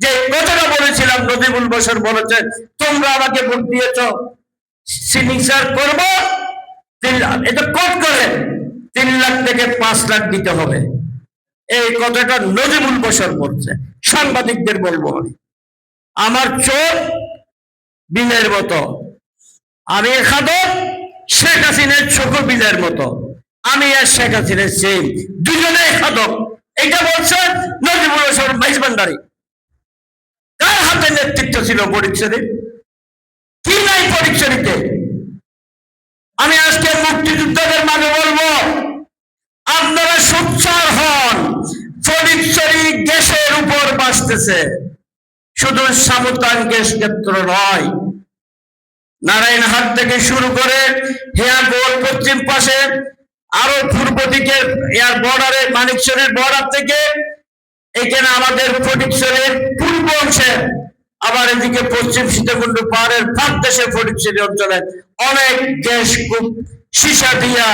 যে কথাটা বলেছিলাম নজিবুল বসর বলেছেন তোমরা আমাকে ভোট দিয়েছ, সিগনেচার করব, তিন লাখ। এটা কোট করে তিন লাখ থেকে পাঁচ লাখ দিতে হবে। এই কথাটা নজিবুল বসর বলছে, সাংবাদিকদের বলব আমি। আমার চোখ বিলের মতো, আমি খাদক শেখ হাসিনের ছোট বিলের মতো, আমি আর শেখ হাসিনের সেই দুজনে খাদক এটা বলছে নজিবুল বসর ভাইস ভান্ডারী কার হাতে নেতৃত্ব ছিল পরীক্ষাতে কি নাই পরীক্ষাতে আমি আজকে মুক্তিযোদ্ধাদের মাঝে বলব, আপনারা সোচ্চার হন ফটিকছড়ি গ্যাসের উপর বাঁচতেছে। শুধু সামতান গ্যাস ক্ষেত্র নয়, নারায়ণ নারায়ণহাট থেকে শুরু করে হেয়ারবোর্ড পশ্চিম পাশে, আরও পূর্ব দিকে এয়ার বর্ডারে মানিকচরের বর্ডার থেকে এখানে আমাদের ফটিকছড়ির পূর্ব অংশে, আবার এদিকে পশ্চিম সীতাকুণ্ড পাহাড়ের ভাত দেশে ফটিকছড়ি অঞ্চলে অনেক গ্যাস খুব সীসা দিয়া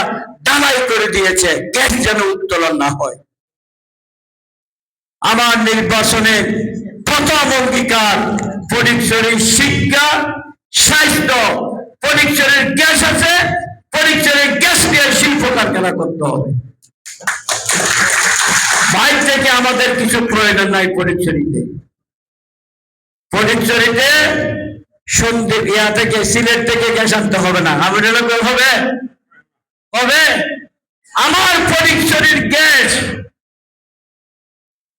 ডালাই করে দিয়েছে, গ্যাস যেন উত্তোলন না হয়। আমার নির্বাচনে প্রথম অঙ্গীকার ফটিকছড়ির শিক্ষা, স্বাস্থ্য ফটিকছড়ির গ্যাস আছে ফটিকছড়ির গ্যাস দিয়ে শিল্প কারখানা করতে হবে। বাইর থেকে আমাদের কিছু প্রয়োজন নাই ফটিকছড়িতে ফটিকছড়িতে সন্ধে ইয়া থেকে, সিলেট থেকে গ্যাস আনতে হবে না। লোক হবে। হবে। আমার ফটিকছড়ির গ্যাস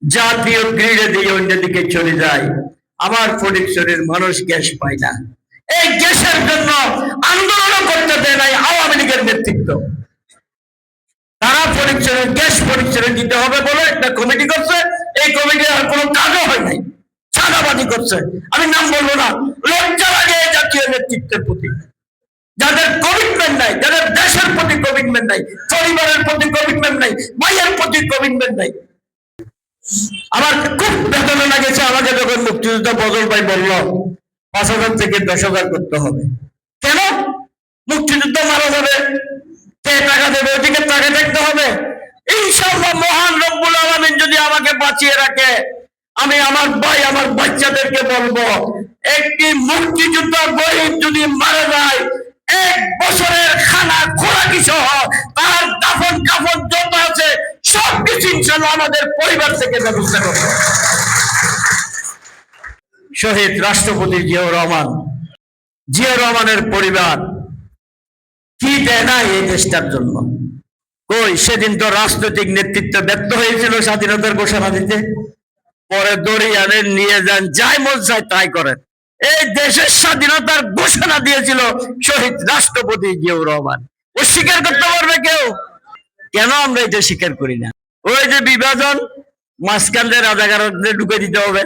জাতীয় গ্রিডে দিয়ে অন্যদিকে চলে যায়। আমার ফটিকছড়ির মানুষ গ্যাস পায় না। এই গ্যাসের জন্য আন্দোলন করতে দেয় নাই আওয়ামী লীগের নেতৃত্ব। তারা গ্যাস পরিচয় দিতে হবে বলে একটা কমিটি করছে। এই কমিটি আর কোনো কাজও হয় নাই। চাঁদাবাদি করছে। আমি নাম বলব না। লজ্জা লাগে জাতীয় নেতৃত্বের প্রতি। যাদের কমিটমেন্ট নাই, যাদের দেশের প্রতি কমিটমেন্ট নাই, পরিবারের প্রতি কমিটমেন্ট নাই ভাইয়ের প্রতি কমিটমেন্ট নাই। আমার খুব বেদনা লাগেছে আমাকে যখন মুক্তিযোদ্ধা বদল ভাই বলল, পাঁচ হাজার থেকে দশ হাজার করতে হবে। কেন? মুক্তিযুদ্ধ মারা যাবে। টাকা দেবে, ওদিকে টাকা দেখতে হবে। ইনশাআল্লাহ মহান রব্বুল আলমিন যদি আমাকে বাঁচিয়ে রাখে, আমি আমার ভাই, আমার বাচ্চাদেরকে বলব, একটি মুক্তিযোদ্ধা গরিব যদি মারা যায়, এক বছরের খানা খোরাকি সহ তার দাফন কাফন যত আছে সব কিছু ইনশাল্লাহ আমাদের পরিবার থেকে ব্যবস্থা করব। শহীদ রাষ্ট্রপতি জিয়াউর রহমান, জিয়াউর রহমানের পরিবার কি দেয় না এই দেশটার জন্য। কই, সেদিন তো রাজনৈতিক নেতৃত্ব ব্যক্ত হয়েছিল স্বাধীনতার ঘোষণা দিতে। পরে দরিয়ানে নিয়ে যান, যাই মন চায় তাই করেন। এই দেশের স্বাধীনতার ঘোষণা দিয়েছিল শহীদ রাষ্ট্রপতি রহমান। করতে পারবে কেউ? কেন আমরা এটা স্বীকার করি না? ওই যে বিভাজন, মাঝখান দিয়ে রাজাকারদের ঢুকে দিতে হবে।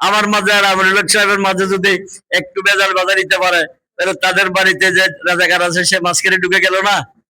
আমার মাঝে আর আমরুল হক সাহেবের মাঝে যদি একটু বেজাল বাজার দিতে পারে তাদের বাড়িতে যে রাজাকার আছে সে মাঝখানে ঢুকে গেল না?